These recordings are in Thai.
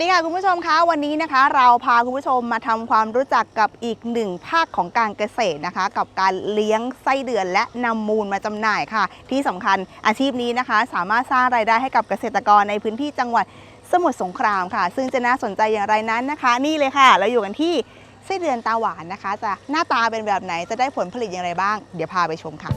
ดีค่ะคุณผู้ชมคะวันนี้นะคะ เราพาคุณผู้ชมมาทำความรู้จักกับอีกหนึ่งภาคของการเกษตรนะคะ กับการเลี้ยงไส้เดือนและนำมูลมาจำหน่ายค่ะ ที่สำคัญอาชีพนี้นะคะ สามารถสร้างรายได้ให้กับเกษตรกรในพื้นที่จังหวัดสมุทรสงครามค่ะ ซึ่งจะน่าสนใจอย่างไรนั้นนะคะ นี่เลยค่ะ เราอยู่กันที่ไส้เดือนตาหวานนะคะ จะหน้าตาเป็นแบบไหนจะได้ผลผลิตอย่างไรบ้าง เดี๋ยวพาไปชมค่ะ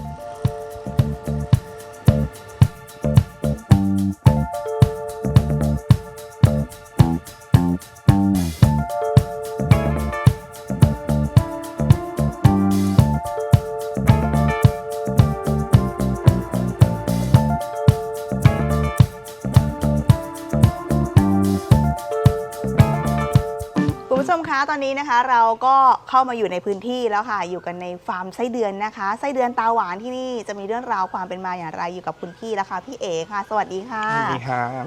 นนี้นะคะเราก็เข้ามาอยู่ในพื้นที่แล้วค่ะ อยู่กันในฟาร์มไส้เดือนนะคะไส้เดือนตาหวานที่นี่จะมีเรื่องราวความเป็นมาอย่างไรอยู่กับคุณพี่แล้วค่ะพี่เอค่ะ สวัสดีค่ะสวัสดีครับ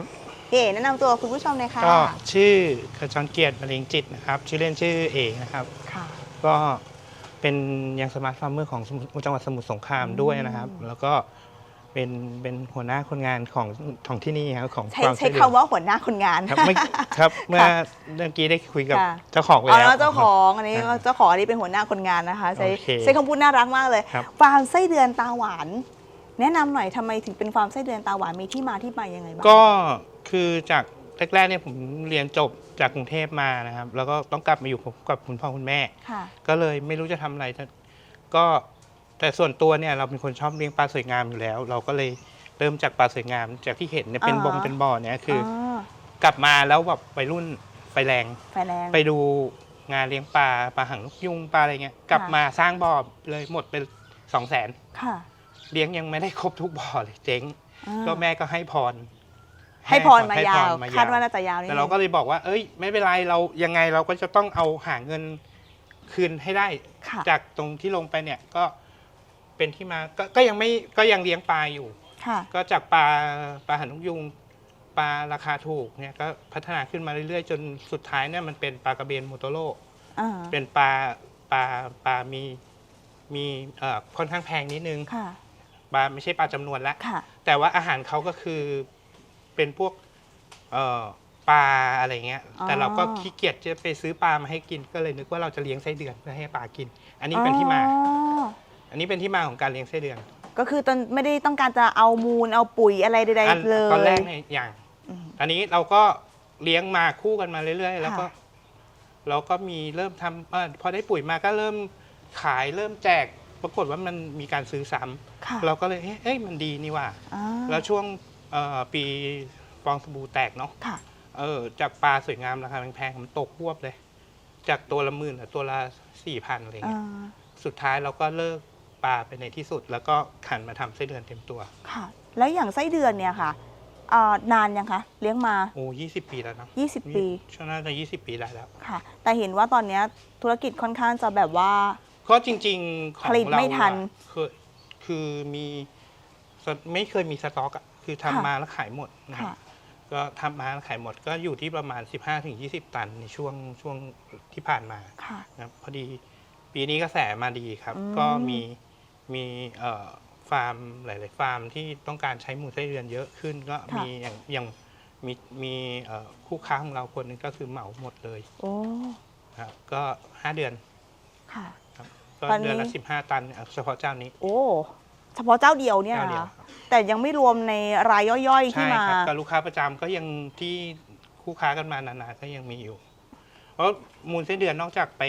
พี่เอแนะนำตัวคุณผู้ชมเลยค่ะก็ชื่อขจรเกียรติมะเร็งจิตนะครับชื่อเล่นชื่อเอกนะครับค่ะ ก็เป็นยังสมาร์ทฟาร์มเมอร์ของสมุทรจังหวัดสมุทรสงครามด้วยนะครับ แล้วก็ เป็นเป็นหัวหน้าคนงานของของที่นี่ครับของใช้ฟาร์มใช้ไส้เดือนคำว่าหัวหน้าคนงาน ครับไม่ครับเมื่อเมื่อกี้ได้คุยกับค่ะ เจ้าของไปอ๋อแล้แล้ว วเจ้าของอันนี้อ่าเจ้าของอันนี้เป็นหัวหน้าคนงานนะคะ ใช้โอเคใช้คำพูดน่ารักมากเลยครับ ฟาร์มไส้เดือนตาหวาน แนะนำหน่อยทำไมถึงเป็นฟาร์มไส้เดือนตาหวานมีที่มาที่ไปยังไงบ้าง ก็คือจากแรกๆเนี่ยผมเรียนจบจากกรุงเทพมานะครับ แล้วก็ต้องกลับมาอยู่กับคุณพ่อคุณแม่ ค่ะ ก็เลยไม่รู้จะทำอะไรแต่ก็ แต่ส่วนตัวเนี่ยเราเป็นคนชอบเลี้ยงปลาสวยงามอยู่แล้ว เราก็เลยเริ่มจากปลาสวยงาม จากที่เห็นเนี่ยเป็นอ่าบงเป็นบ่อเนี่ยคือออกลับมาแล้วแบบไปรุ่นไฟแรง ไฟแรง ไปดูงานเลี้ยงปลาปลาหางนกยุงปลาอะไรเงี้ยกลับมาสร้างบ่อเลยหมดเป็นสองแสนค่ะเลี้ยงยังไม่ได้ครบทุกบ่อเลยเจ๊งอ่าก็แม่ก็ให้พรให้พรมายาวให้พรคาดว่าน่าจะยาวนิดแต่นึเรางก็เลยบอกว่า เอ้ย ไม่เป็นไรเรายังไงเราก็จะต้องเอาหาเงินคืนให้ได้ ค่ะ จากตรงที่ลงไปเนี่ยก็ เป็นที่มาก็ก็ยังไม่ก็ยังเลี้ยงปลาอยู่ ค่ะ ก็จากปลาปลาหันนกยุงปลาราคาถูกเนี่ยก็พัฒนาขึ้นมาเรื่อยๆ จนสุดท้ายเนี่ยมันเป็นปลากระเบนโมโตโร่อ่า เป็นปลาปลาปลามีมีเอ่อค่อนข้างแพงนิดนึงค่ะ ปลาไม่ใช่ปลาจำนวนละ ค่ะ แต่ว่าอาหารเขาก็คือเป็นพวกเอ่อปลาอะไรเงี้ย อ๋อแต่เราก็ขี้เกียจจะไปซื้อปลามาให้กิน ก็เลยนึกว่าเราจะเลี้ยงไส้เดือนเพื่อให้ปลากิน อันนี้เป็นที่มา อ๋ออั นนี้เป็นที่มาของการเลี้ยงไส้เดือนก็คือตอนไม่ได้ต้องการจะเอามูลเอาปุ๋ยอะไรใดอันๆเลยตอนแรกเนี่ยอย่าง อืม อันนี้เราก็เลี้ยงมาคู่กันมาเรื่อย ๆ แล้วก็ ค่ะ เราก็มีเริ่มทำเออพอได้ปุ๋ยมาก็เริ่มขายเริ่มแจก ปรากฏว่ามันมีการซื้อซ้ค่ะำเราก็เลยเอ๊ะเอ้ยมันดีนี่ว่า อ่าแล้วช่วงเอ่อปีฟองสบู่แตกเนาะค่ะ เออจากปลาสวยงามราคาแพงๆมันตกพวบเลย จากตัวละหมื่นเหลือตัวละสี่พันอะไรอ่าเงี้ย สุดท้ายเราก็เลิก ปลาไปในที่สุด แล้วก็ขันมาทำไส้เดือนเต็มตัวค่ะ แล้วอย่างไส้เดือนเนี่ยค่ะเอ่อนานยังคะเลี้ยงมา โอ้ยี่สิบปีแล้วเนอะ20 ปีช่วงน่าจะยี่สิบปีได้แล้ว ค่ะ แต่เห็นว่าตอนเนี้ยธุรกิจค่อนข้างจะแบบว่า ก็จริง ๆ ของผลิตเราไม่ทันอะคือคือมีสไม่เคยมีสต็อกอะคือค่ะทำมาแล้วขายหมดนะครัค่ะบก็ทำมาแล้วขายหมดก็อยู่ที่ประมาณ 15-20 ตันในช่วงช่วงที่ผ่านมา ค่ะ นะครับพอดีปีนี้กระแสมาดีครับ อืมก็มี มีเอ่อฟาร์มหลาย ๆ ฟาร์มที่ต้องการใช้หมูไส้เดือนเยอะขึ้นก็มีอย่างอย่างมีมีเอ่อคู่ค้าของเราคนหนึงก็คือเหมาหมดเลยโอ้ครับก็ห้าเดือนค่ะก็ตอนนี้ เดือนละสิบห้าตันเนี่ยเฉพาะเจ้านี้โอ้เฉพาะเจ้าเดียวเนี่ยเจ้าเดีนะยวคะแต่ยังไม่รวมในรายย่อยๆ ที่ใช่มา ครับก็ลูกค้าประจำก็ยังที่คู่ค้ากันมานานๆก็ยังมีอยู่ เพราะมูลไส้เดือนนอกจากไป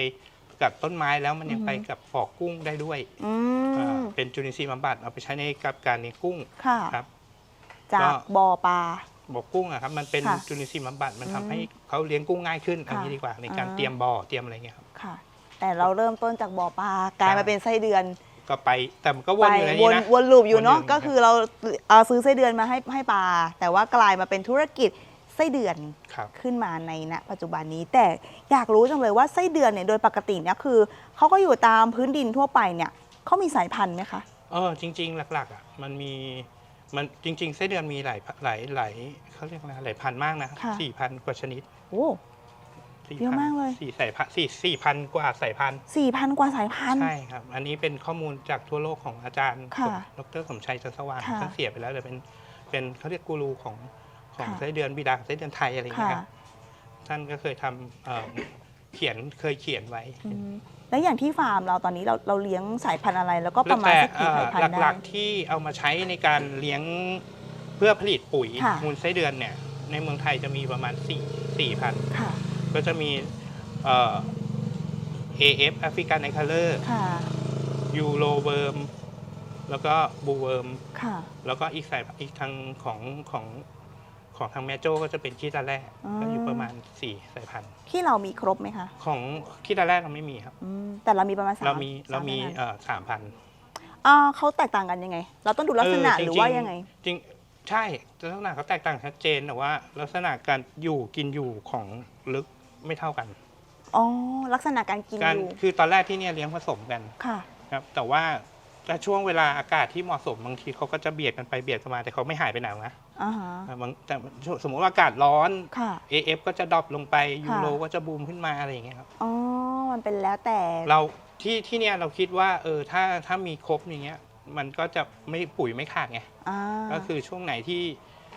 กับต้นไม้แล้วมันยังอือฮึไปกับฟอกกุ้งได้ด้วยอือ่ามเป็นจุลินทรีย์บำบัดเอาไปใช้ในกับการเลี้ยงกุ้งค่ะครับ จากก็บ่อปลาบอกกุ้งอะครับมันเป็นค่ะจุลินทรีย์บำบัดมันอืมทำให้เขาเลี้ยงกุ้งง่ายขึ้นอันนี้ค่ะดีกว่าในการอ่า เตรียมบ่อเตรียมอะไรเงี้ยครับ ค่ะ แต่เราเริ่มต้นจากบ่อปลากลายใช่มาเป็นไส้เดือนก็ไปแต่มันก็วนอยู่ในวนี้นนะ วนลูปอยู่เนาะวนอยู่ ก็คือเราเอาซื้อไส้เดือนมาให้ให้ปลาแต่ว่ากลายมาเป็นธุรกิจ ไส้เดือนครับขึ้นมาในณปัจจุบันนี้ แต่อยากรู้จังเลยว่าไส้เดือนเนี่ยโดยปกติเนี่ยคือเขาก็อยู่ตามพื้นดินทั่วไปเนี่ยเขามีสายพันธุ์ไหมคะเออจริง ๆ หลักๆอะมันมีมันจริง ๆ ไส้เดือนมีหลายหลายหลายเขาเรียกอะไรหลายพันธุ์มากนะค่ะสี่พันกว่าชนิดโอ้สี่เยอะมากเลยสี่สายพันธุ์สี่สี่พันกว่าสายพันธุ์สี่พันกว่าสายพันธุ์ใช่ครับ อันนี้เป็นข้อมูลจากทั่วโลกของอาจารย์ค่ะดรสมชัยจันทร์สว่างค่ะท่านเสียไปแล้วแต่เป็นเป็นเขาเรียกกูรูของ ของค่ะไส้เดือนบิดาของไส้เดือนไทยอะไรอย่างค่ะเงี้ยครับท่านก็เคยทำเอ่อเขียนเคยเขียนไว้อืมแล้วอย่างที่ฟาร์มเราตอนนี้เราเราเลี้ยงสายพันธุ์อะไร แล้วก็ประมาณแต่สักกี่สายพันธุ์หได้ลักๆที่เอามาใช้ในการเลี้ยงเพื่อผลิตปุ๋ยค่ะ มูลไส้เดือนเนี่ย ในเมืองไทยจะมีประมาณ4 4พัน ค่ะ ก็จะมีเอ่อ AF African a n c l e r ค่ะ ยูโรเวิร์มแล้วก็บูเวิร์มค่ะ แล้วก็อีกสายอีกทางของของ ของทางแมโจ้ก็จะเป็นขี้ตาแร่อ๋อก็อยู่ประมาณ4สายพันธุ์ ที่เรามีครบไหมคะของขี้ตาแร่เราไม่มีครับ อืมแต่เรามีประมาณสามเรามีเรามีสพันธุ์เอ่อสามพันอ่าเขาแตกต่างกันยังไง เราต้องดูลักษณะเออจริงๆ หรือว่ายังไง จริงใช่ลักษณะเขาแตกต่างชัดเจนแต่ว่า ลักษณะการอยู่กินอยู่ของลึกไม่เท่ากัน อ๋อ ลักษณะการกินการอยู่คือตอนแรกที่เนี่ยเลี้ยงผสมกันค่ะ ครับแต่ว่า ถ้าช่วงเวลาอากาศที่เหมาะสมบางทีเขาก็จะเบียดกันไปเบียดกันมาแต่เขาไม่หายไปไหนนะอ่าฮะ บางแต่สมมติว่าอากาศร้อน ค่ะ AF ก็จะดรอปลงไปยูโรค่ะก็จะบูมขึ้นมาอะไรอย่างเงี้ยครับ อ๋อ มันเป็นแล้วแต่ เราที่ที่เนี่ยเราคิดว่าเออถ้าถ้ามีครบอย่างเงี้ยมันก็จะไม่ปุ๋ยไม่ขาดไง อ่า ก็คือช่วงไหนที่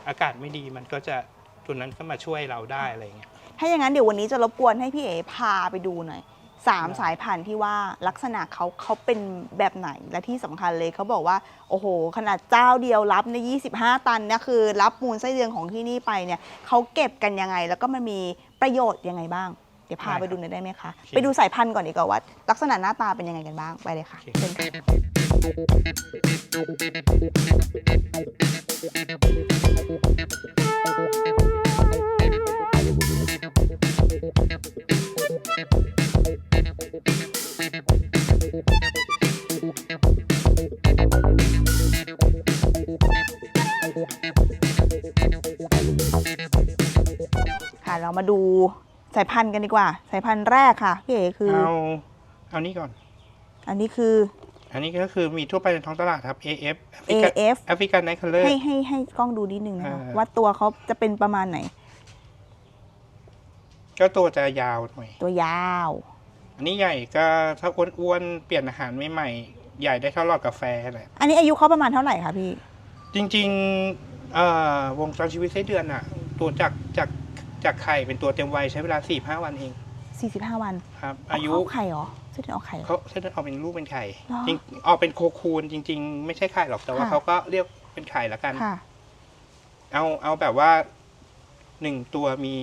อากาศไม่ดีมันก็จะตัวนั้นก็มาช่วยเราได้อะไรอย่างเงี้ย ถ้าอย่างนั้นเดี๋ยววันนี้จะรบกวนให้พี่เอ๋พาไปดูหน่อย สามได้สายพันธุ์ที่ว่าลักษณะเขาเขาเป็นแบบไหนและที่สำคัญเลยเขาบอกว่า โอ้โห ขนาดเจ้าเดียวรับใน 25 ตันเนี่ยคือ รับมูลไส้เดือนของที่นี่ไปเนี่ยเขาเก็บกันยังไง แล้วก็มันมีประโยชน์ยังไงบ้าง เดี๋ยวพาไปดูหน่อยได้ไหมคะ ไปดูสายพันธุ์ก่อนดีกว่าว่า ลักษณะหน้าตาเป็นยังไงกันบ้างไปเลยค่ะเชิญค่ะ เรามาดูสายพันธุ์กันดีกว่า สายพันธุ์แรกค่ะพี่เอ๋คือเอาเอานี้ก่อน อันนี้คือ อันนี้ก็คือมีทั่วไปในท้องตลาดครับ AF AF แอฟริกันไนท์คัลเลอร์ให้ให้ให้กล้องดูนิดนึงนะคะอ่าว่าตัวเขาจะเป็นประมาณไหน ก็ตัวจะยาวหน่อย ตัวยาว อันนี้ใหญ่ก็ถ้าอ้วนๆเปลี่ยนอาหารใหม่ๆใหญ่ได้เท่าหลอดกาแฟแหละอันนี้อายุเขาประมาณเท่าไหร่คะพี่ จริงๆเอ่อวงจรชีวิตไส้เดือนอะตัวจากจาก จากไข่เป็นตัวเต็มวัยใช้เวลา4ี่ห้าวันเอง45วันครับ อายุเขไข่เหรอเส้นเดือนออกไข่เหรอ เขาไส้เดือนออกเป็นลูกเป็นไข่เหรอจริงออกเป็นโคคูนจริง ๆ ไม่ใช่ไข่หรอกแต่ว่าค่ะ เขาก็เรียกเป็นไข่ละกัน ค่ะ เอาเอาแบบว่าหนึ่งตัวมี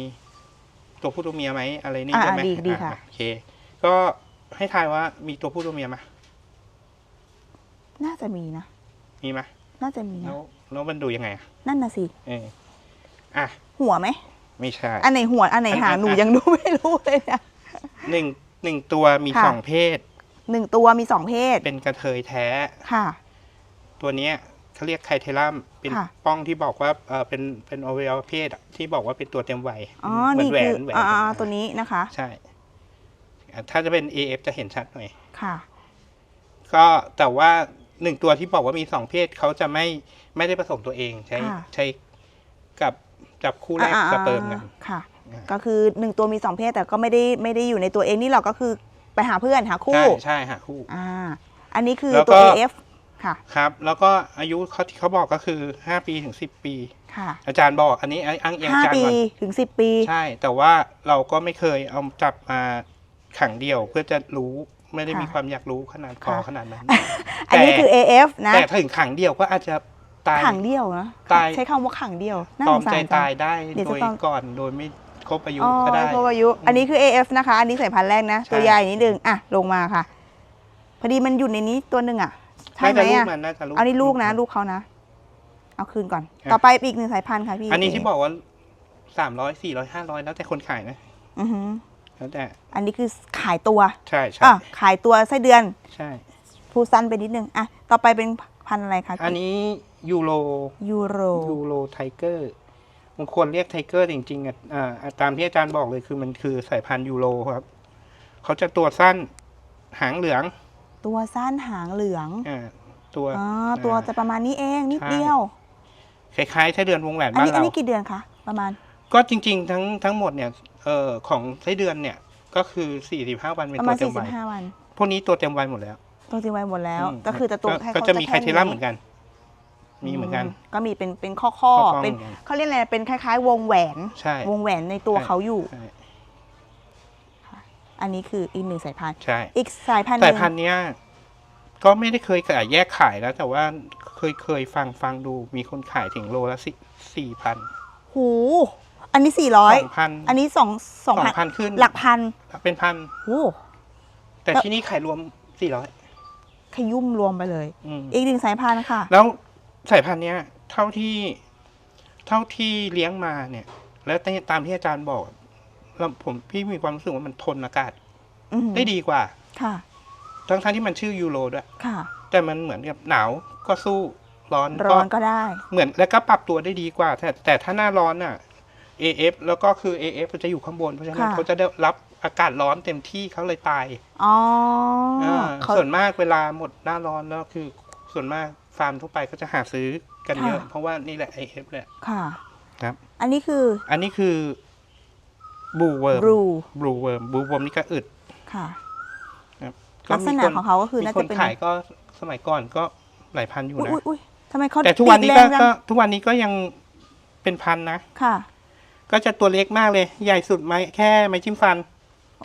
ตัวผู้ตัวเมียไหมอะไรนี่อ่าได้ไหมดีดีอ่าค่ะโอเค ก็ให้ทายว่ามีตัวผู้ตัวเมียไหมน่าจะมีนะ มีไหมน่าจะมีแล้นะ วแล้วมันดูยังไงอะนั่นน่ะสิ เอออะ หัวไหม ไม่ใช่ อันไหนหัวอันไหนหางอันหนูอันยังดูไม่รู้เลยนะหนึ่งหนึ่งตัวมีค่ะ สองเพศ หนึ่งตัวมีสองเพศเป็นกระเทยแท้ ค่ะ ตัวเนี้ยเขาเรียกไคเทลัมเป็นค่ะ ป้องที่บอกว่าเออเป็นเป็นอวัยวะเพศอะที่บอกว่าเป็นตัวเต็มวัยอ๋อเหมืนี่แหวคือนแหวนอ่าอ่าอะตัวนี้นะคะ ใช่อะถ้าจะเป็น AF จะเห็นชัดหน่อย ค่ะ ก็แต่ว่าหนึ่งตัวที่บอกว่ามีสองเพศเขาจะไม่ไม่ได้ผสมตัวเองใช้ค่ะ ใช้กับ จับคู่แรกอ่าสเปิร์มกัน ค่ะ อ่า ก็คือหนึ่งตัวมีสองเพศแต่ก็ไม่ได้ไม่ได้อยู่ในตัวเองนี่หรอกก็คือไปหาเพื่อนหาคู่ ใช่ใช่หาคู่ อ่า อันนี้คือแล้วก็ตัว AF ค่ะ ครับ แล้วก็อายุเขาที่เขาบอกก็คือห้าปีถึงสิบปี ค่ะอาจารย์บอก อันนี้อ้างอิงห้าอาจารย์ปีก่อนถึงสิบปี ใช่ แต่ว่าเราก็ไม่เคยเอาจับมาขังเดียวเพื่อจะรู้ไม่ได้ค่ะมีความอยากรู้ขนาดคอค่ะ ขนาดนั้น อันนี้คือ AF นะ แต่ถึงขังเดียวก็อาจจะ ตายขังเดียวนะตาย ใช้คำว่าขังเดียวน่าตสอมงสาใจรจัตางยได้เดี๋ยวโดจะยต้อง ก่อนโดยไม่ครบอายุอ๋อก็ได้ครบอายุ อันนี้คือ AF นะคะ อันนี้สายพันธุ์แรกนะ ใช่ ตัวใหญ่นิดนึงอะ ลงมาค่ะ พอดีมันอยู่ในนี้ตัวหนึ่งอะ ใช่ไหมน่าจะลูกอะ มันน่าจะลูก เอานี่ลูกนะ ลูกเขานะ เอาคืนก่อน ครับ ต่อไปอีกหนึ่งสายพันธุ์ค่ะพี่อันนี้ที่บอกว่าสามร้อยสี่ร้อยห้าร้อยแล้วแต่คนขายนะอือหือแล้วแต่อันนี้คือขายตัว ใช่ใช่อะ ขายตัวไส้เดือน ใช่ พูดสั้นไปนิดนึง อะ ต่อไปเป็น พันธุ์อะไรคะพี่อันนี้ยูโรยูโรยูโรไทเกอร์บางคนเรียกไทเกอร์จริงๆอะอ่าตามที่อาจารย์บอกเลยคือมันคือสายพันธุ์ยูโรครับ เขาจะตัวสั้นหางเหลือง ตัวสั้นหางเหลืองอ่าตัวอ๋อตัวจะประมาณนี้เองนิดใช่เดียวคล้ายๆไส้เดือนวงแหวนอันบ้านนี้อันเรานี้กี่เดือนคะประมาณ ก็จริง ๆ ทั้งทั้งหมดเนี่ยเอ่อของไส้เดือนเนี่ยก็คือ45วันเป็นประตัมาวณเต็มวัย45วันพวกนี้ตัวเต็มวัยหมดแล้ว ตัวจริงไว้หมดแล้ว อืมก็คือจะตัวก็ให้ก็เขาจะมีไคแค่เทล่านี้เหมือนกัน มีเหมือนกัน ก็มีเป็นเป็นข้อข้อข้อๆเป็นเหมือนกัน เขาเรียกอะไรเป็นคล้าย ๆ วงแหวน ใช่วงแหวนในตัวใช่เขาอยู่ ใช่อันนี้คืออีกหนึ่งสายพันธุ์ ใช่ อีกสายพันธุ์หสายนึ่ง พันธุ์เนี้ยก็ไม่ได้เคยขายแยกขายแล้ว แต่ว่าเคยเคยฟังฟังดูมีคนขายถึงโลละสี่สี่พันหู อันนี้สอง400พันอันนี้สองสสอองงพันพันขึ้นหลักพันเป็นพันโอ้แต่แล้วที่นี่ขายรวมสี่ร้อย ขยุ่มรวมไปเลย อืมอีกหนึ่งสายพันธุ์ค่ะ แล้วสายพันธุ์เนี้ย เท่าที่ เท่าที่เลี้ยงมาเนี่ย แล้วตามที่อาจารย์บอกแล้วผมพี่มีความรู้สึกว่ามันทนอากาศ อือหือได้ดีกว่า ค่ะ ทั้งทั้งที่มันชื่อยูโรด้วย ค่ะ แต่มันเหมือนกับหนาวก็สู้ร้อนร้อนก็ได้ เหมือนแล้วก็ปรับตัวได้ดีกว่า แต่แต่ถ้าหน้าร้อนอะ AF แล้วก็คือ AF มันจะอยู่ข้างบนเพราะฉะนั้นค่ะ เขาจะได้รับ อากาศร้อนเต็มที่เขาเลยตายอ๋ออ่าเขาส่วนมากเวลาหมดหน้าร้อนแล้วคือส่วนมากฟาร์มทั่วไปก็จะหาซื้อกันเยอะค่ะเพราะว่านี่แหละ AF แหละค่ะ ครับ อันนี้คือ อันนี้คือบูเวิร์มบรูบลูเวิร์มบูเวิร์มนี่ก็อึดค่ะครับลักษณะมีคนของเขาก็คือมีน่าคจะนเป็นขายก็สมัยก่อนก็หลายพันอยู่อุ้ยนะอุ้ยอุ้ยทำไมเขาแต่ทุกวันนี้ติก็ดแรงจังก็ทุกวันนี้ก็ยังเป็นพันนะค่ะ ก็จะตัวเล็กมากเลย ใหญ่สุดไม้แค่ไม้จิ้มฟัน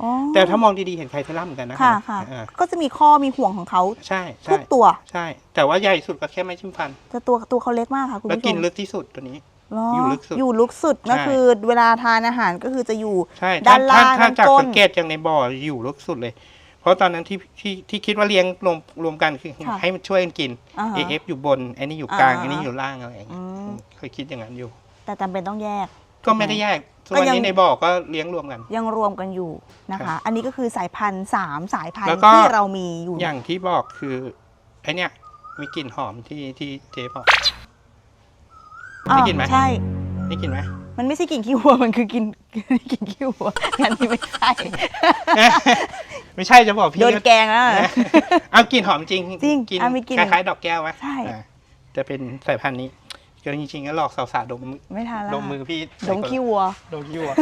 อ๋อแต่ถ้ามองดีๆเห็นไคเทล่าเหมือนกันนะค่ะค่ะ อ่าก็จะมีข้อมีห่วงของเขาใช่ทุใช่กตัว ใช่ แต่ว่าใหญ่สุดก็แค่ไม้จิ้มฟัน แต่ตัวตัวเขาเล็กมากค่ะคุณแล้วผู้ชกินมลึกที่สุดตัวนี้ เหรออยู่ลึกสุดอยู่ลึกสุดก็ใช่ คือเวลาทานอาหารก็คือจะอยู่ ใช่ด้านล่างถ้าด้านจากก้นสังเกตอย่างในบ่ออยู่ลึกสุดเลย เพราะตอนนั้นที่ที่ที่คิดว่าเลี้ยงรวมรวมกันคือค่ะให้มันช่วยกันกินอ่าฮะ AF อยู่บนไอ้นี่อยู่กลางอ่า ไอ้นี่อยู่ล่างอะไรอย่างอืเงี้ยมเคยคิดอย่างนั้นอยู่ แต่จำเป็นต้องแยก ก็ไม่ได้แยกส่วนก็ยังนี้ในบ่อก็เลี้ยงรวมกัน ยังรวมกันอยู่นะครัคะบอันนี้ก็คือสายพันธุ์สามสายพันแล้ธุ์วก็ที่เรามีอยู่ อย่างที่บอกคือไอเนี้ยมีกลิ่นหอมที่ที่เจ๊บอกอ่าได้กลิ่นไหมใช่ได้กลิ่นไหมมันไม่ใช่กลิ่นขี้วัว มันคือกินกลิ่นขี้วัวอันนี้ไม่ใช่ ไม่ใช่จะบอกพี่โดนแกงแล้วเอากลิ่นหอมจริงจริงกินอะมีกลิ่นคล้ายๆดอกแก้วไหมใช่อ่าจะเป็นสายพันธุ์นี้ ก็จริงๆก็หลอกสาวๆดมมือไม่ทานแล้วดมมือพี่ดมขี้วัว ดมขี้วัว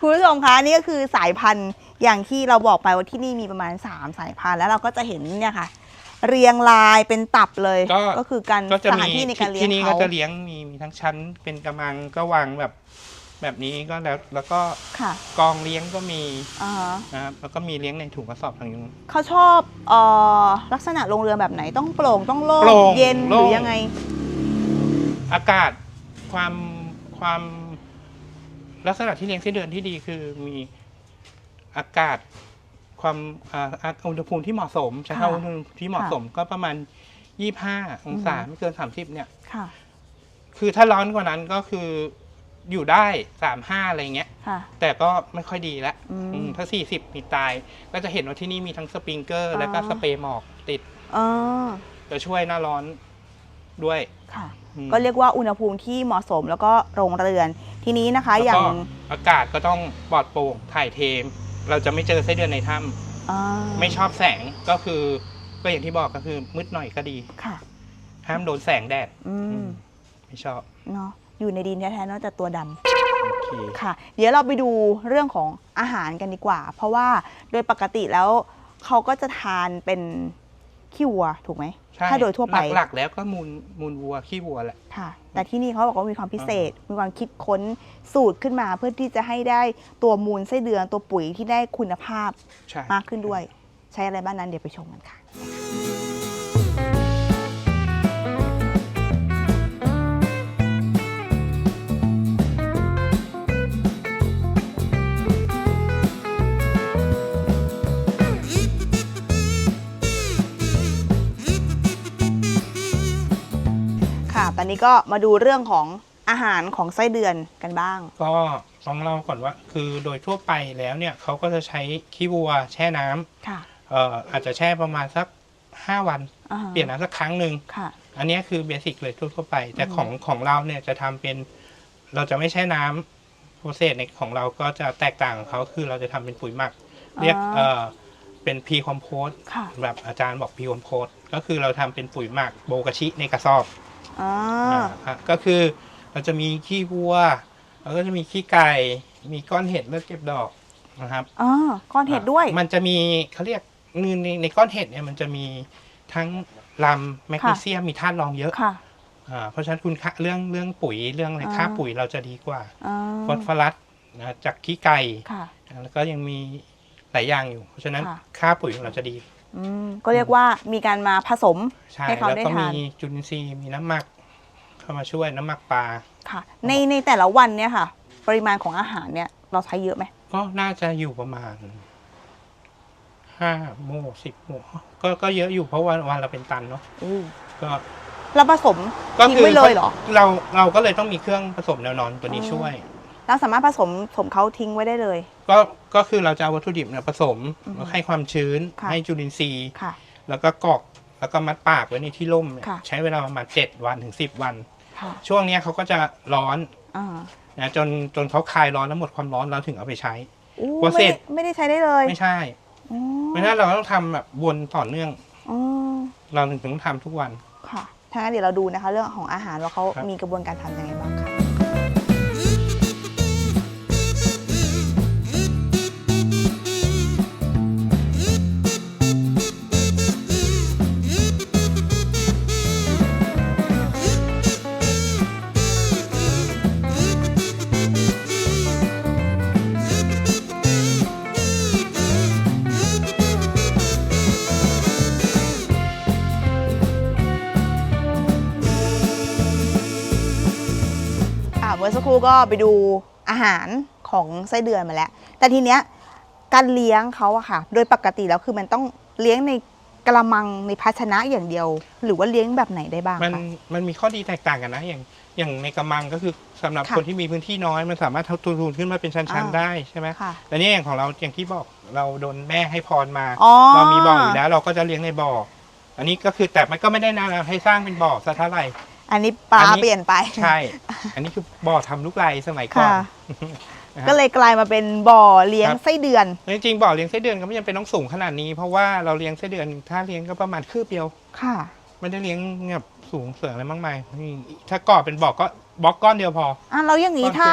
คุณผู้ชมคะนี่ก็คือสายพันธุ์อย่างที่เราบอกไปว่าที่นี่มีประมาณ 3 สายพันธุ์แล้วเราก็จะเห็นเนี่ยค่ะ เรียงรายเป็นตับเลยก็ก็คือการก็จะสมีถานที่ในการเลี้ยงที่นี่ก็เขาจะเลี้ยงมีมีทั้งชั้นเป็นกระมังก็วางแบบแบบนี้ก็แล้วแล้วก็ค่ะกองเลี้ยงก็มีอ่าฮะนะครับแล้วก็มีเลี้ยงในถุงกระสอบทางนู้น เขาชอบเอ่อลักษณะโรงเรือนแบบไหนต้องโปร่งต้องโล่งโปร่งเย็นหโล่รืง อยังไง อากาศความความลักษณะที่เลี้ยงไส้เดือนที่ดีคือมีอากาศความอ่าอ่าอุณหภูมิที่เหมาะสมใช้คำว่าอุณหภูมิที่เหมาะสมก็ประมาณ 25 องศาอืมไม่เกิน 30 เนี่ยค่ะคือถ้าร้อนกว่านั้นก็คืออยู่ได้ 35 อะไรเงี้ยค่ะแต่ก็ไม่ค่อยดีละอืมอืมถ้า 40 มีตาย ก็จะเห็นว่าที่นี่มีทั้งสปริงเกอร์อ๋อแล้วก็สเปรย์หมอกติดอ๋อจะช่วยหน้าร้อนด้วยค่ะอืม ก็เรียกว่าอุณหภูมิที่เหมาะสมแล้วก็โรงเรือน ทีนี้นะคะแล้วอย่าก็งอากาศก็ต้องปลอดโปร่งถ่ายเทเราจะไม่เจอไส้เดือนในถ้อ่าำไม่ชอบแสงก็คือก็อย่างที่บอกก็คือมืดหน่อยก็ดี ค่ะ ห้ามโดนแสงแดดอือืมมไม่ชอบเนาะอยู่ในดินแท้ๆเนอกจากตัวดำ โอเค ค่ะเดี๋ยวเราไปดูเรื่องของอาหารกันดีกว่า เพราะว่าโดยปกติแล้วเขาก็จะทานเป็น ขี้วัวถูกไหมใช่ถ้าโดยทั่วไปหลักๆ แล้วก็มูลมูลวัวขี้วัวแหละค่ะ แต่ที่นี่เขาบอกว่ามีความพิเศษ มีความคิดค้นสูตรขึ้นมาเพื่อที่จะให้ได้ตัวมูลไส้เดือนตัวปุ๋ยที่ได้คุณภาพใช่มากขึ้นด้วย ใช้อะไรบ้างนั้นเดี๋ยวไปชมกันค่ะ นี้ก็มาดูเรื่องของอาหารของไส้เดือนกันบ้าง ก็ต้องเล่าก่อนว่า คือโดยทั่วไปแล้วเนี่ยเขาก็จะใช้ขี้วัวแช่น้ำค่ะเอ่ออาจจะแช่ประมาณสัก 5 วัน อ่าเปลี่ยนน้ำสักครั้งหนึ่งค่ะ อันเนี้ยคือเบสิกเลยทั่วๆไป แต่อืมของของเราเนี่ยจะทำเป็นเราจะไม่ใช่น้ำโปรเซสในของเราก็จะแตกต่างของเขาคือเราจะทำเป็นปุ๋ยหมัก เรียกเอ่อเป็นพีคอมโพสค่ะ แบบอาจารย์บอกพีคอมโพสก็คือเราทำเป็นปุ๋ยหมักโบกาชิในกระสอบ อ่าอ่าก็คือเราจะมีขี้วัวแล้วก็จะมีขี้ไก่มีก้อนเห็ดเลือกเก็บดอกนะครับอ๋อก้อนเห็ดด้วย มันจะมีเขาเรียกในในในก้อนเห็ดเนี่ยมันจะมีทั้งลำแมกนีเซียมมีธาตุรองเยอะค่ะอ่าเพราะฉะนั้นคุณค่าเรื่องเรื่องปุ๋ยเรื่องอะไรอ่าค่าปุ๋ยเราจะดีกว่าอ่าฟอสฟอรัสนะจากขี้ไก่ค่ะ แล้วก็ยังมีหลายอย่างอยู่ เพราะฉะนั้นค่ะ ค่าปุ๋ยของเราจะดี อืมก็เรียกว่ามีการมาผสม ใช่ให้เขาแล้วได้ก็ทาน มีจุลินทรีย์มีน้ำหมัก เข้ามาช่วยน้ำหมักปลา ค่ะ ในในแต่ละวันเนี่ยค่ะ ปริมาณของอาหารเนี่ยเราใช้เยอะไหมก็น่าจะอยู่ประมาณห้าโมสิบโมก็ก็เยอะอยู่เพราะวันวันเราเป็นตันเนาะก็เราผสม ก็ทิ้งไว้เลยเหรอ เราเราก็เลยต้องมีเครื่องผสมแนวนอนตัวนี้อ๋อช่วย เราสามารถผสมผสมเขาทิ้งไว้ได้เลย ก็ก็คือเราจะเอาวัตถุดิบเนี่ยผสมอือฮึแล้วให้ความชื้นค่ะ ให้จุลินทรีย์ ค่ะ แล้วก็กรอกแล้วก็มัดปากไว้ในที่ร่มเนี่ยค่ะ ใช้เวลาประมาณเจ็ดวันถึงสิบวัน ค่ะช่วงเนี้ยเขาก็จะร้อนอ่านะจนจนเขาคลายร้อนแล้วหมดความร้อนเราถึงเอาไปใช้ อู้พอไม่เสร็ได้จไม่ได้ใช้ได้เลยไม่ใช่อ๋อเพราะฉะนั้นเราต้องทำแบบวนต่อเนื่อง อ๋อเราถึงต้องทำทุกวัน ค่ะถ้างั้นเดี๋ยวเราดูนะคะ เรื่องของอาหารว่าเขาครับ มีกระบวนการทำยังไงบ้าง รู่ก็ไปดูอาหารของไส้เดือนมาแล้ว แต่ทีเนี้ยการเลี้ยงเขาอะค่ะ โดยปกติแล้วคือมันต้องเลี้ยงในกระมังในภาชนะอย่างเดียว หรือว่าเลี้ยงแบบไหนได้บ้างมันคะ มันมีข้อดีแตกต่างกันนะ อย่างอย่างในกระมังก็คือสำหรับค่ะคนที่มีพื้นที่น้อยมันสามารถทำตูนๆขึ้นมาเป็นชั้นอ่า ๆได้ใช่ไหมค่ะ แต่นี่อย่างของเราอย่างที่บอกเราโดนแม่ให้พรมา อ๋อ เรามีบ่ออยู่แล้วเราก็จะเลี้ยงในบ่อ อันนี้ก็คือแต่มันก็ไม่ได้นะให้สร้างเป็นบ่อสักเท่าไหร่ อันนี้ปลาอันนี้ เปลี่ยนไป ใช่ อันนี้คือบ่อทำลูกไรสมัยก่อน ค่ะ นะฮะ ก็เลยกลายมาเป็นบ่อเลี้ยงครับไส้เดือน จริงๆบ่อเลี้ยงไส้เดือนก็ไม่จำเป็นต้องสูงขนาดนี้ เพราะว่าเราเลี้ยงไส้เดือนถ้าเลี้ยงก็ประมาณคืบเดียว ค่ะ ไม่ได้เลี้ยงแบบสูงเสืออะไรมากมายนี่ถ้าก่อเป็นบ่อก็บล็อกก้อนเดียวพอ อะเราอย่างนี้ก็คือถ้า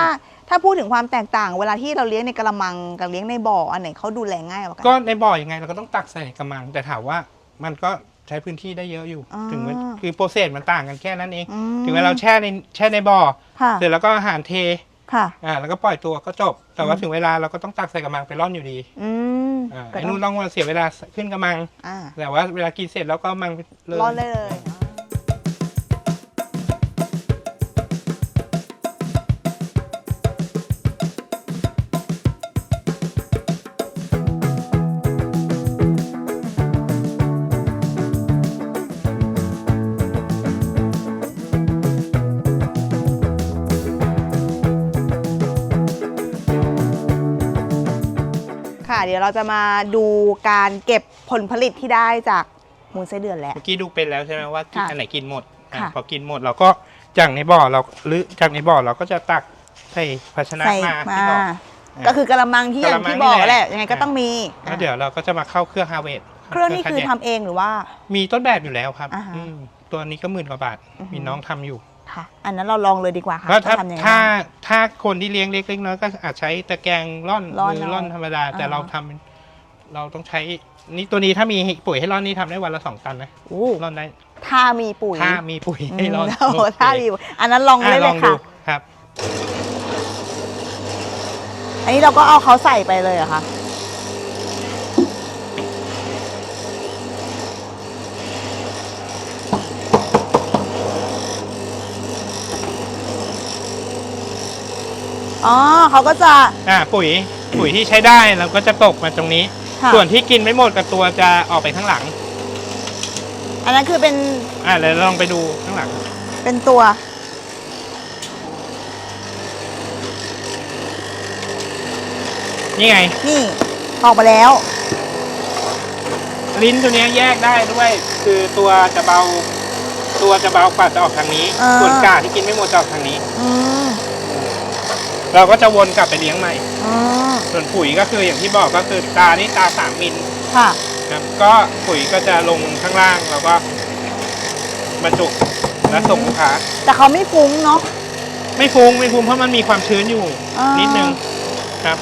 ถ้าพูดถึงความแตกต่าง เวลาที่เราเลี้ยงในกระมังกับเลี้ยงในบ่ออันไหนเขาดูแลง่ายกว่ากัก็ในบ่อยังไงเราก็ต้องตักใส่กระมัง แต่ถามว่ามันก็ใช้พื้นที่ได้เยอะอยู่ อ่า ถึงมัน คือโปรเซสมันต่างกันแค่นั้นเอง อืมถึงเวลาเราแช่ในแช่ในบ่อค่ะเสร็จแล้วก็อาหารเทค่ะ อ่าแล้วก็ปล่อยตัวก็จบ แต่ว่าอืม ถึงเวลาเราก็ต้องตักใส่กระมังไปร่อนอยู่ดีอืมอ่าก็ไอ้ต้อนู่งนต้องมาเสียเวลาขึ้นกระมัง อ่าแต่ว่าเวลากินเสร็จแล้วก็มังไปเลยรอดได้เลย เดี๋ยวเราจะมาดูการเก็บผลผลิตที่ได้จากมูลไส้เดือนแล้ว เมื่อกี้ดูเป็นแล้วใช่ไหมว่ากินค่ะอันไหนกินหมดอะค่ะพอกินหมดเราก็จากในบ่อเราหรือจากในบ่อเราก็จะตักใส่ภาชนะใส่มามา ที่บ่อก็คือกระมังที่อย่างกะละมังที่บอกนี่แหละแหละยังไงก็ต้องมีแล้วเดี๋ยวเราก็จะมาเข้าเครื่องฮาร์เวสเครื่องนี่คือทำเองหรือว่า มีต้นแบบอยู่แล้วครับอ่าฮะอืมตัวนี้ก็หมื่นกว่าบาท อือหือมีน้องทำอยู่ ค่ะ อันนั้นเราลองเลยดีกว่าค่ะแล้วถ้าจะทำยังไงถ้าบ้าง ถ้าคนที่เลี้ยงเล็กๆน้อยๆก็อาจใช้ตะแกรงร่อนร่อนหรือเอาร่อนธรรมดา แต่อ่า เราทำเป็นเราต้องใช้นี่ตัวนี้ถ้ามีปุ๋ยให้ร่อนนี่ทำได้วันละสองตันนะโอ้ร่อนได้ถ้ามีปุ๋ยถ้ามีปุ๋ยให้ร่อนอืมโอ้โหโอเคถ้ามีปุ๋ยอันนั้นลองอะเลยลเลองยดูค่ะ ครับ อันนี้เราก็เอาเขาใส่ไปเลยเหรอคะ อ๋อเขาก็จะ อ่าปุ๋ยปุ๋ยที่ใช้ได้เราก็จะตกมาตรงนี้ส่วนที่กินไม่หมดกับตัวจะออกไปข้างหลัง อันนั้นคือเป็นอ่าเดี๋ยวลองไปดูข้างหลัง เป็นตัว นี่ไง นี่ออกมาแล้ว ลิ้นตัวนี้แยกได้ด้วย คือตัวจะเบา ตัวจะเบากว่าจะออกทางนี้ส่วนกาที่กินไม่หมดจะออกทางนี้ อื เราก็จะวนกลับไปเลี้ยงใหม่อืมส่วนปุ๋ยก็คืออย่างที่บอกก็คือตานี่ตาสามมิลค่ะครับ ก็ปุ๋ยก็จะลงข้างล่างแล้วก็บรรจุและส่งลูกค้า แต่เขาไม่ฟุ้งเนาะ ไม่ฟุ้งไม่ฟุ้งเพราะมันมีความชื้นอยู่ อ่านิ นิดนึงครับ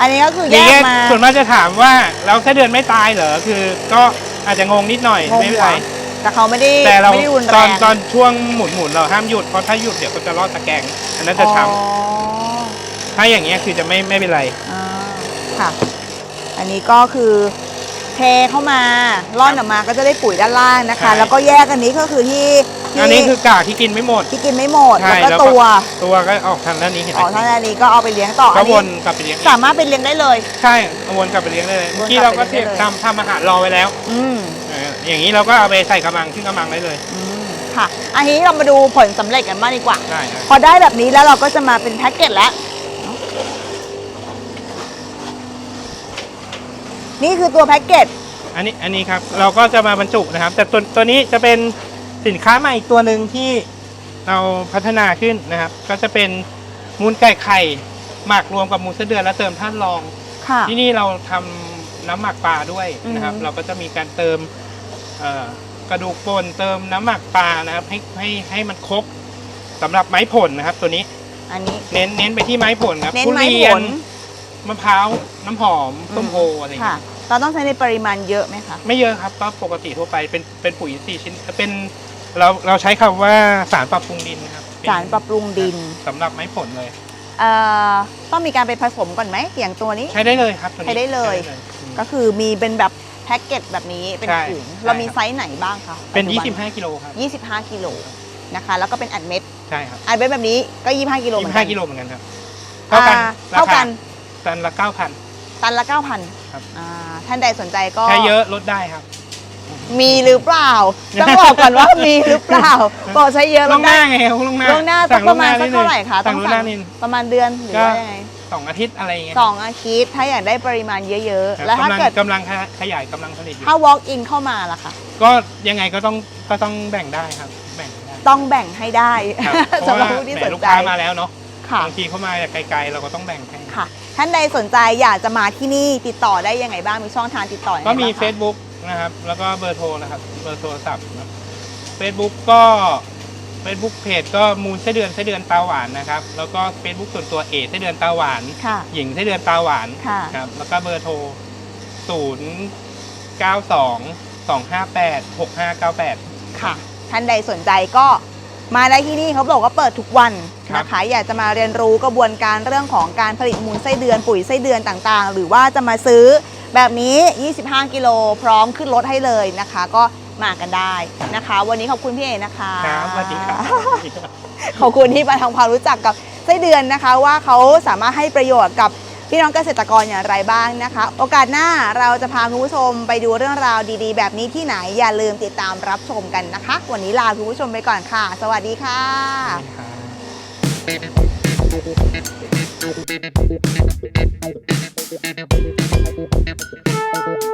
อันนี้ก็คืออแยย่างกเงี้ยมา ส่วนมากจะถามว่าแล้วไส้เดือนไม่ตายเหรอคือ ก็อาจจะงงนิดหน่อยงง ไม่เป็นไรเหรอแต่เขาไม่ได้แต่เราไม่ได้รุนตแรอนงตอนช่วงหมุนหมุนๆเราห้ามหยุดเพราะถ้าหยุดเดี๋ยวก็จะรอดตะแกรงอันนั้นจะช้อ๋อำ ถ้าอย่างเงี้ยคือจะไม่ไม่เป็นไร อ่าค่ะ อันนี้ก็คือเทเข้ามาร่อนออกมาก็จะได้ปุ๋ยด้านล่างนะคะ ใช่ แล้วก็แยกอันนี้ก็คือที่ที่อันนี้คือกากที่กินไม่หมดที่กินไม่หมดใช่แล้วก็แล้วก็ตัวตัวก็ออกทางด้านนี้เห็นไหอ๋มอท่านอันนี้ก็เอาไปเลี้ยงต่อก็อันวนี้นกลับไปเลี้ยงสามารถไปเลี้ยงได้เลย ใช่วนกลับไปเลี้ยงได้เลยวนกลับที่เราก็ไปเตรียมเลี้ยงได้เลย ทำทำอาหารรอไว้แล้วอืมเอออย่างนี้เราก็เอาไปใส่กระมังขึ้นกระมังได้เลยอืมค่ะ อันนี้เรามาดูผลสำเร็จกันบ้างดีกว่า ได้ได้พอได้แบบนี้แล้วเราก็จะมาเป็นแพ็กเกจแล้ว นี่คือตัวแพ็กเกจอันนี้อันนี้ครับเราก็จะมาบรรจุนะครับ แต่ตัวตัวนี้จะเป็นสินค้าใหม่อีกตัวหนึ่งที่เราพัฒนาขึ้นนะครับ ก็จะเป็นมูลไก่ไข่หมักรวมกับมูลไส้เดือนและเติมท่านรอง ค่ะ ที่นี่เราทำน้ำหมักปลาด้วยนะครับ อือฮึ เราก็จะมีการเติมเอ่อกระดูกป่นเติมน้ำหมักปลานะครับให้ให้ให้มันครบสำหรับไม้ผลนะครับ ตัวนี้อันนี้เน้นเน้นไปที่ไม้ผลครับเน้นทุไม้เรียผนลมะพร้าวน้ำหอมส้มโออะไรอย่างค่ะ เงี้ย เราต้องใช้ในปริมาณเยอะไหมคะ ไม่เยอะครับก็ปกติทั่วไปเป็นเป็นปุ๋ยสี่ชิ้นเป็นเราเราใช้คำว่าสารปรับปรุงดินครับเป็นสารปรับปรุงดินสำหรับไม้ผลเลยเอ่อต้องมีการไปผสมก่อนไหมอย่างตัวนี้ ใช้ได้เลยครับตัวนี้ใช้ได้เลยใช้อืมก็คือมีเป็นแบบแพ็กเกจแบบนี้เป็นใช่ถุงใช่เรามีครับไซส์ไหนบ้างคะเป็นปัจจุบั25 กิโลครับ25 กิโลนะคะ แล้วก็เป็นอัดเม็ดใช่ครับอัดเม็ดแบบนี้ก็ 25 กิโลเหมือนกั25กิโลเหมือนกันครับเท่ากันอ่าราเท่าคากันตันละ9,000ตันละ9,000 ครับ อ่าท่านใดสนใจก็ ใช้เยอะลดได้ครับ มีหรือเปล่า ต้องบอกก่อนว่ามีหรือเปล่าบอกใช้เยอะลแล้วงหน้าไงครับลงหน้าล่วงหน้าสักประมาณสักเท่าไหร่คะสั่งลวงหน้านิดประมาณเดือนหรือก็ว่ายังไงสองอาทิตย์อะไรอย่างเงี้ยสองอาทิตย์ถ้าอยากได้ปริมาณเยอะครัๆบแล้วถ้ากำลังเกิดกำลังขยายกำลังผลิตอยู่ถ้า walk in เข้ามาล่ะคะก็ยังไงก็ต้องก็ต้องแบ่งได้ครับ แบ่งได้ต้องแบ่งให้ได้ครับเพสำราะหรับว่าผู้ที่แหสมนลูกใจค้ามาแล้วเนาะค่ะบางทีเขามาจากไกลๆเราก็ต้องแบ่งให้ ค่ะ ท่านใดสนใจอยากจะมาที่นี่ติดต่อได้ยังไงบ้างมีช่องทางติดต่อยังไงก็บ้างมีคะ Facebook นะครับ แล้วก็เบอร์โทรนะครับ เบอร์โทรศัพท์นะครับ Facebook ก็ Facebook เพจก็มูลไส้เดือนไส้เดือนตาหวานนะครับ แล้วก็ Facebook ส่วนตัวเอไส้เดือนตาหวาน ค่ะ หญิงไส้เดือนตาหวานค่ะ ครับ แล้วก็เบอร์โทร 0 9 2 2 5 8 6 5 9 8ค่ะ ท่านใดสนใจก็ มาได้ที่นี่เขาบอกว่าเปิดทุกวันครับนะคะอยากจะมาเรียนรู้กระบวนการเรื่องของการผลิตมูลไส้เดือนปุ๋ยไส้เดือนต่างๆ หรือว่าจะมาซื้อแบบนี้ 25 กิโลพร้อมขึ้นรถให้เลยนะคะ ก็มากันได้นะคะ วันนี้ขอบคุณพี่เอนะคะครับสวัสดีครับขอบคุณที่มาทำความรู้จักกับไส้เดือนนะคะ ว่าเขาสามารถให้ประโยชน์กับ พี่น้องเกษตรกรอย่างไรบ้างนะคะ โอกาสหน้าเราจะพาคุณผู้ชมไปดูเรื่องราวดีๆ แบบนี้ที่ไหนอย่าลืมติดตามรับชมกันนะคะ วันนี้ลาคุณผู้ชมไปก่อนค่ะ สวัสดีค่ะครับ